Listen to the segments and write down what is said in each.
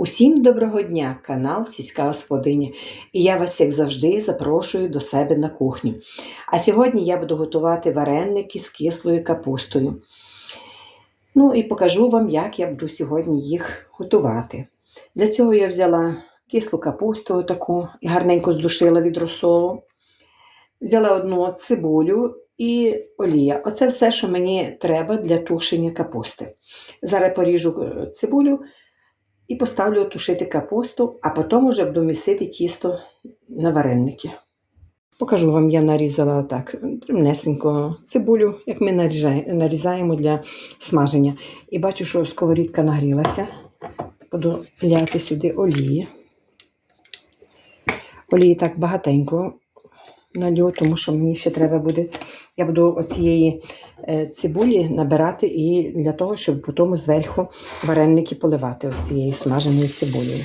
Усім доброго дня, канал Сільська Господиня. І я вас, як завжди, запрошую до себе на кухню. А сьогодні я буду готувати вареники з кислою капустою. Ну і покажу вам, як я буду сьогодні їх готувати. Для цього я взяла кислу капусту таку і гарненько здушила від розсолу. Взяла одну цибулю і олія. Оце все, що мені треба для тушення капусти. Зараз поріжу е, цибулю і поставлю тушити капусту, а потім вже буду місити тісто на вареники. Покажу вам, я нарізала так дрібнесенько цибулю, як ми нарізаємо, для смаження. І бачу, що сковорідка нагрілася. Буду ляти сюди олії. Олії так багатенько налю, тому що мені ще треба буде. Я буду оцієї е, цибулі набирати і для того, щоб потім зверху вареники поливати оцією смаженою цибулею.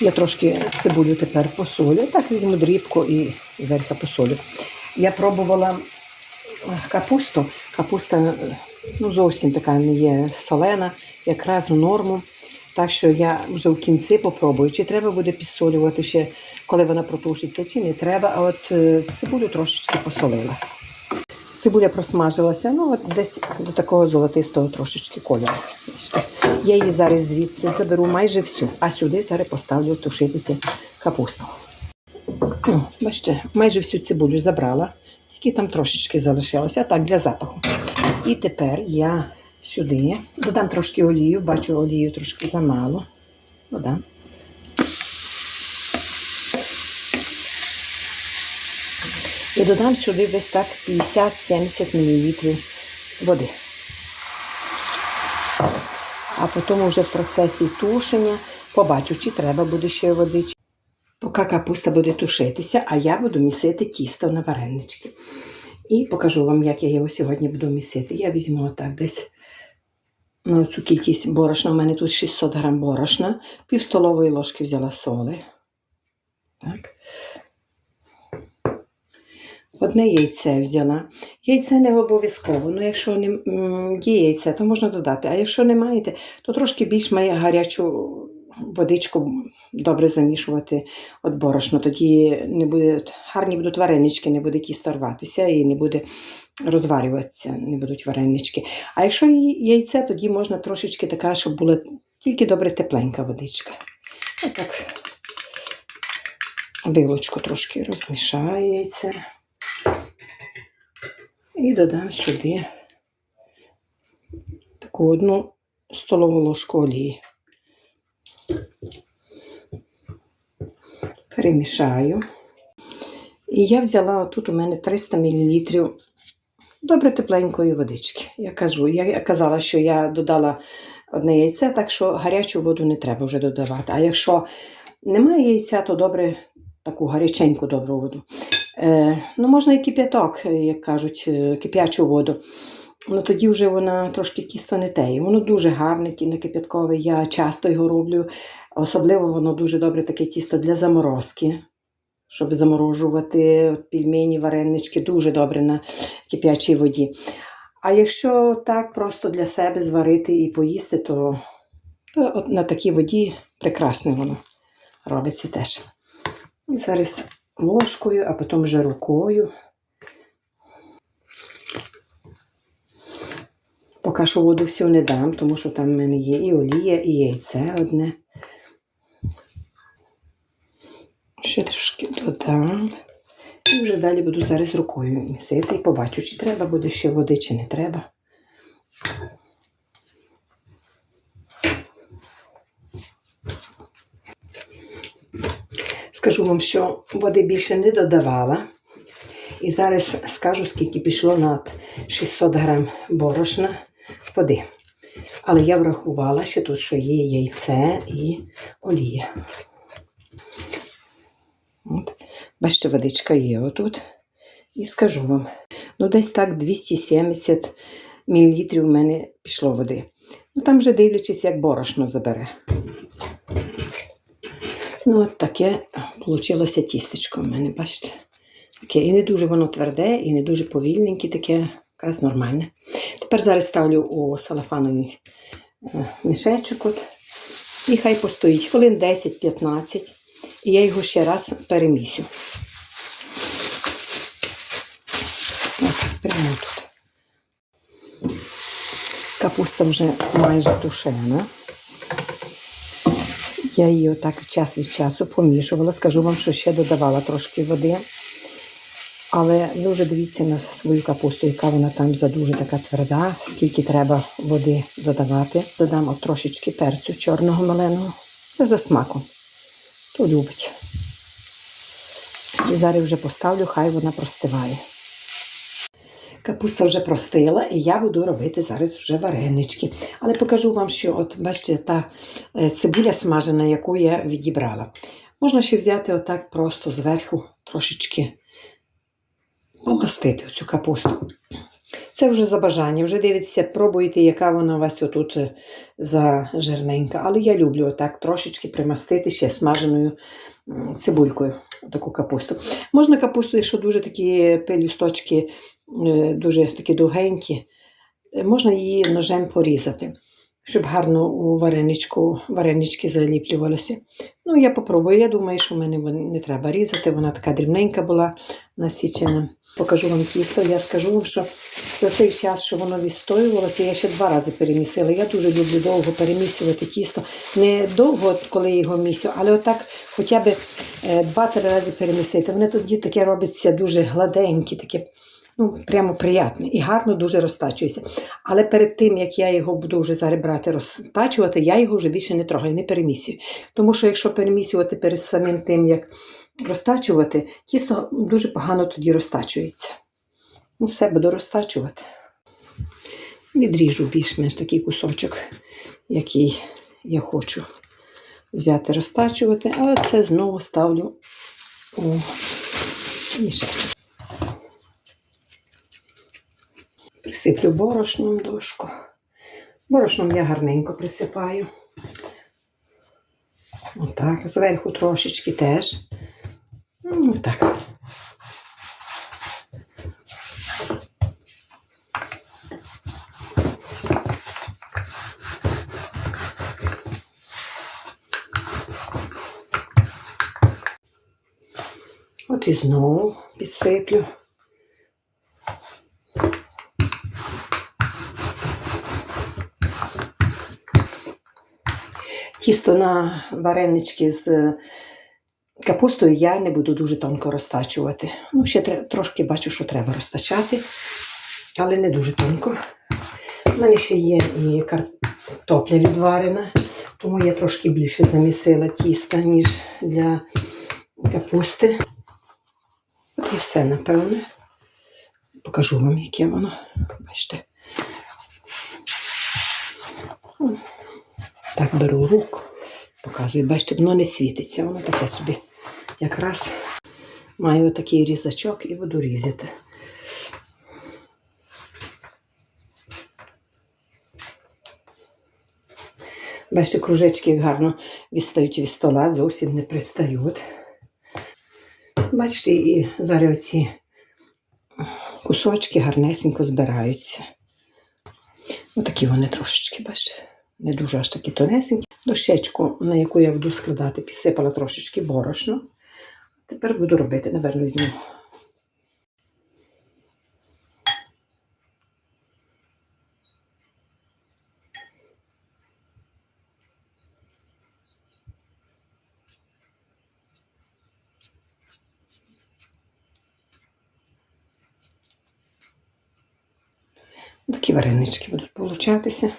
Я трошки цибулю тепер посолю. Так візьму дрібку і зверху посолю. Я пробувала капусту. Капуста е, ну, зовсім така не є солена, якраз в норму. Так що я вже в кінці попробую, чи треба буде підсолювати ще, коли вона протушиться, чи не треба. А от е, цибулю трошечки посолила. Цибуля просмажилася, ну от десь до такого золотистого трошечки кольору. Я її зараз звідси заберу майже всю, а сюди зараз поставлю тушитися капусту. Бачите, майже всю цибулю забрала, тільки там трошечки залишилося, так, для запаху. І тепер я сюди додам трошки олію, бачу олію трошки замало. Додам. І додам сюди десь так 50-70 мл води. А потім вже в процесі тушення побачу, чи треба буде ще води. чи- Поки капуста буде тушитися, а я буду місити тісто на варенички. І покажу вам, як я його сьогодні буду місити. Я візьму отак десь ну, цю кількість борошна. У мене тут 600 грам борошна, пів столової ложки взяла соли. Так. Одне яйце взяла. Яйце не обов'язково. Ну, якщо не є яйце, то можна додати. А якщо не маєте, то трошки більш має гарячу водичку добре замішувати от борошно. Тоді не буде, гарні будуть варенички, не буде тісто рватися і не буде розварюватися, не будуть варенички. А якщо яйце, тоді можна трошечки така, щоб була тільки добре тепленька водичка. Отак. Вилочку трошки розмішаю яйце. І додам сюди таку одну столову ложку олії. Перемішаю. І я взяла тут у мене 300 мл добре тепленької водички. Я кажу, я казала, що я додала одне яйце, так що гарячу воду не треба вже додавати. А якщо немає яйця, то добре таку гаряченьку добру воду. Е, ну, можна і кип'яток, е, як кажуть, е, кип'ячу воду. Ну тоді вже вона трошки кісто не теє. Воно дуже гарне, кіне кип'яткове. Я часто його роблю. Особливо воно дуже добре таке тісто для заморозки, щоб заморожувати от пельмені, варенички, дуже добре на кип'ячій воді. А якщо так просто для себе зварити і поїсти, то, то от на такій воді прекрасне воно робиться теж. І зараз ложкою, а потім вже рукою. Поки що воду всю не дам, тому що там в мене є і олія, і яйце одне. Ще трошки додам. І вже далі буду зараз рукою місити і побачу, чи треба буде ще води, чи не треба. Скажу вам, що води більше не додавала. І зараз скажу, скільки пішло на 600 грам борошна води. Але я врахувала ще тут, що є яйце і олія. Бачите, водичка є отут. І скажу вам, ну десь так 270 мл в мене пішло води. Ну там вже дивлячись, як борошно забере. Ну, от таке вийшло тістечко в мене, бачите? Таке і не дуже воно тверде, і не дуже повільненьке, таке якраз нормальне. Тепер зараз ставлю у салафановий е, мішечок. От, і хай постоїть хвилин 10-15. І я його ще раз перемісю. От, прямо тут. Капуста вже майже тушена. Я її отак час від часу помішувала. Скажу вам, що ще додавала трошки води. Але ви вже дивіться на свою капусту, яка вона там задуже така тверда, скільки треба води додавати. Додам от трошечки перцю чорного маленого. Це за смаком. Хто любить. І зараз вже поставлю, хай вона простиває. Капуста вже простила, і я буду робити зараз вже варенички. Але покажу вам, що от бачите, та е, цибуля смажена, яку я відібрала. Можна ще взяти отак просто зверху трошечки помастити цю капусту. Це вже за бажання. Вже дивіться, пробуйте, яка вона у вас отут е, за жирненька. Але я люблю отак трошечки примастити ще смаженою цибулькою таку капусту. Можна капусту, якщо дуже такі пелюсточки, е, дуже такі довгенькі, е, можна її ножем порізати, щоб гарно у вареничку, варенички заліплювалися. Ну, я попробую. Я думаю, що в мене не треба різати. Вона така дрібненька була насічена. Покажу вам тісто. Я скажу вам, що за цей час, що воно відстоювалося, я ще два рази перемісила. Я дуже люблю довго перемісувати тісто. Не довго, коли я його місю, але отак хоча б е, два-три рази перемісити. Воно тоді таке робиться дуже гладеньке, таке. Ну, прямо приятне і гарно дуже розтачується. Але перед тим, як я його буду вже зараз брати розтачувати, я його вже більше не трогаю, не перемісюю. Тому що якщо перемісювати перед самим тим, як розтачувати, тісто дуже погано тоді розтачується. Ну, Все буду розтачувати. Відріжу більш-менш такий кусочок, який я хочу взяти, розтачувати, а це знову ставлю у мішечок. Присиплю борошном дошку. Борошном я гарненько присипаю. Отак, зверху трошечки теж. Ну, так. От і знову підсиплю. Тісто на варенички з капустою я не буду дуже тонко розтачувати. Ну, ще трошки бачу, що треба розтачати, але не дуже тонко. У мене ще є і картопля відварена, тому я трошки більше замісила тіста, ніж для капусти. От і все, напевно. Покажу вам, яке воно. Бачите. Так беру руку, показую. Бачите, воно не світиться, воно таке собі. Якраз маю такий різачок і буду різати. Бачите, кружечки гарно відстають від стола, зовсім не пристають. Бачите, і зараз оці кусочки гарнесенько збираються. Отакі вони трошечки, бачите, не дуже аж такі тонесенькі. Дощечку, на яку я буду складати, підсипала трошечки борошно. Тепер буду робити, наверно, візьму. Такі варенички будуть получатися.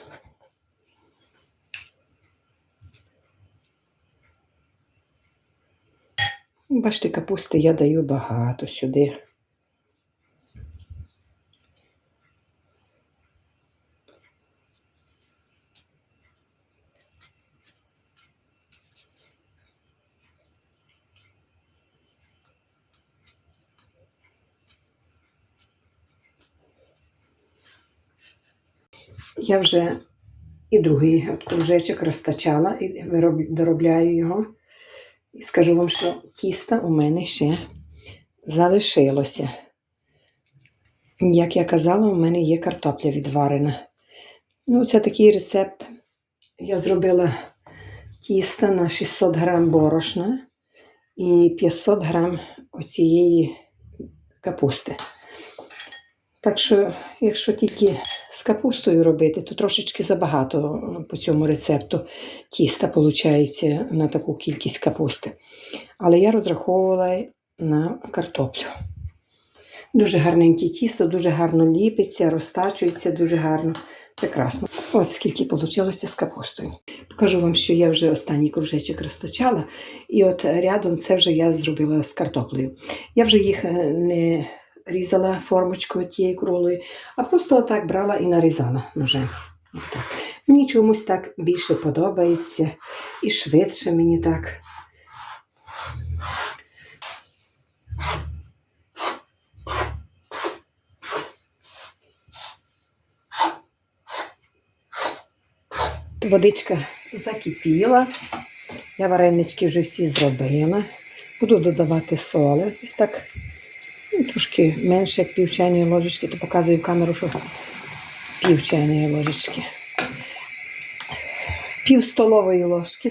Бачите, капусти я даю багато сюди. Я вже і другий от кружечок розтачала і доробляю його. І скажу вам, що тіста у мене ще залишилося. Як я казала, у мене є картопля відварена. Ну, це такий рецепт. Я зробила тіста на 600 грам борошна і 500 грам оцієї капусти. Так що, якщо тільки з капустою робити, то трошечки забагато по цьому рецепту тіста виходить на таку кількість капусти. Але я розраховувала на картоплю. Дуже гарненьке тісто, дуже гарно ліпиться, розтачується дуже гарно. Прекрасно. От скільки вийшло з капустою. Покажу вам, що я вже останній кружечок розтачала, і от рядом це вже я зробила з картоплею. Я вже їх е, не різала формочкою тією круглою, а просто отак брала і нарізала ножем. Отак. Мені чомусь так більше подобається і швидше мені так. Водичка закипіла. Я варенички вже всі зробила. Буду додавати соли. Ось так трошки менше, як пів чайної ложечки, то показую камеру, що пів чайної ложечки. Пів столової ложки.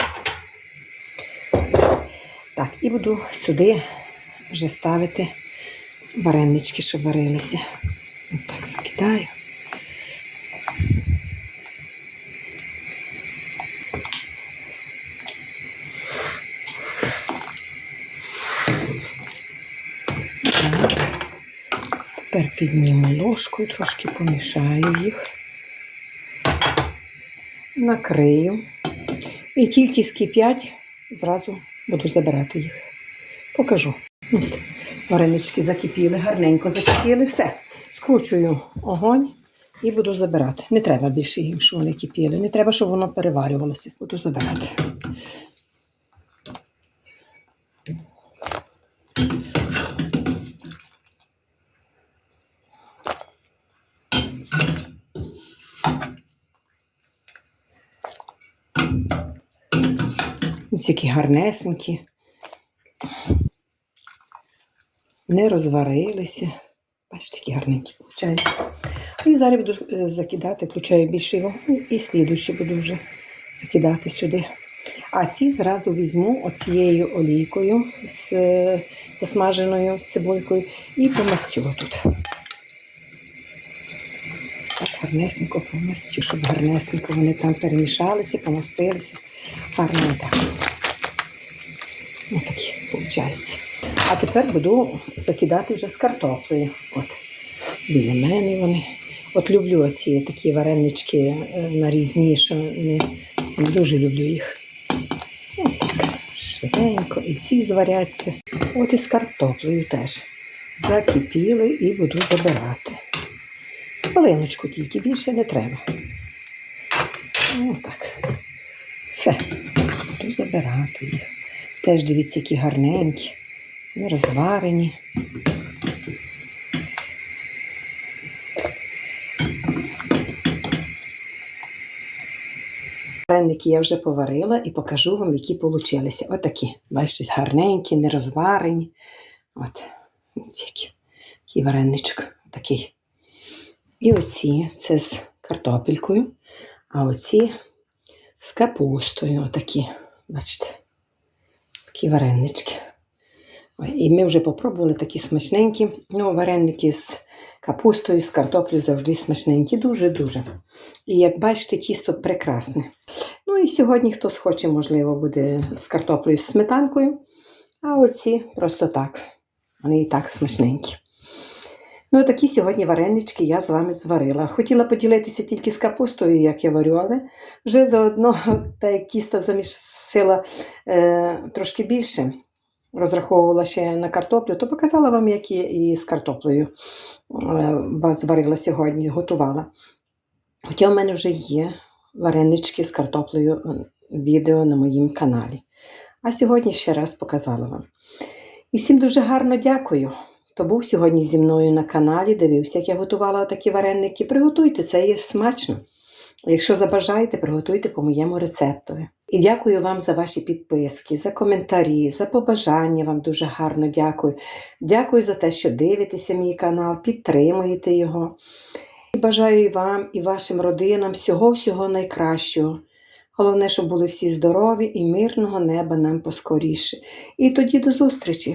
Так, і буду сюди вже ставити варенички, щоб варилися. Отак закидаю. Підніму ложкою, трошки помішаю їх, накрию. І тільки скип'ять, зразу буду забирати їх. Покажу. От, Варенички закипіли, гарненько закипіли. Все. Скручую огонь і буду забирати. Не треба більше їм, щоб вони кипіли. Не треба, щоб воно переварювалося. Буду забирати. Ось які гарнесенькі. Не розварилися. Бачите, які гарненькі виходять. І зараз буду е, закидати, включаю більший вогонь і слідуючі буду вже закидати сюди. А ці зразу візьму оцією олійкою з е, засмаженою цибулькою і помастю тут. Так, гарнесенько помастю, щоб гарнесенько вони там перемішалися, помастилися. Гарно так. Ось такі виходить. А тепер буду закидати вже з картоплею. От. Біля мене вони. От люблю оці такі варенички е, нарізні, що не, це не дуже люблю їх. От так, швиденько. І ці зваряться. От і з картоплею теж. Закипіли і буду забирати. Хвилиночку тільки більше не треба. Отак. Все. Забирати їх. Теж дивіться, які гарненькі, не розварені. Вареники я вже поварила і покажу вам, які получилися. Отакі, бачите, гарненькі, не розварені. От. Такий вареничок. Такий. І оці це з картопелькою, а оці з капустою. Отакі, бачите, такі варенички. Ой, і ми вже попробували такі смачненькі. Ну, вареники з капустою, з картоплею завжди смачненькі, дуже-дуже. І як бачите, тісто прекрасне. Ну і сьогодні хтось хоче, можливо, буде з картоплею з сметанкою. А оці просто так. Вони і так смачненькі. Ну, такі сьогодні варенички я з вами зварила. Хотіла поділитися тільки з капустою, як я варю, але вже заодно та як тісто замісила е, трошки більше. Розраховувала ще на картоплю, то показала вам, як і з картоплею е, зварила сьогодні, готувала. Хоча в мене вже є варенички з картоплею е, відео на моїм каналі. А сьогодні ще раз показала вам. І всім дуже гарно дякую. Хто був сьогодні зі мною на каналі, дивився, як я готувала такі вареники. Приготуйте, це є смачно. Якщо забажаєте, приготуйте по моєму рецептові. І дякую вам за ваші підписки, за коментарі, за побажання. Вам дуже гарно дякую. Дякую за те, що дивитеся мій канал, підтримуєте його. І бажаю вам, і вашим родинам всього-всього найкращого. Головне, щоб були всі здорові і мирного неба нам поскоріше. І тоді до зустрічі!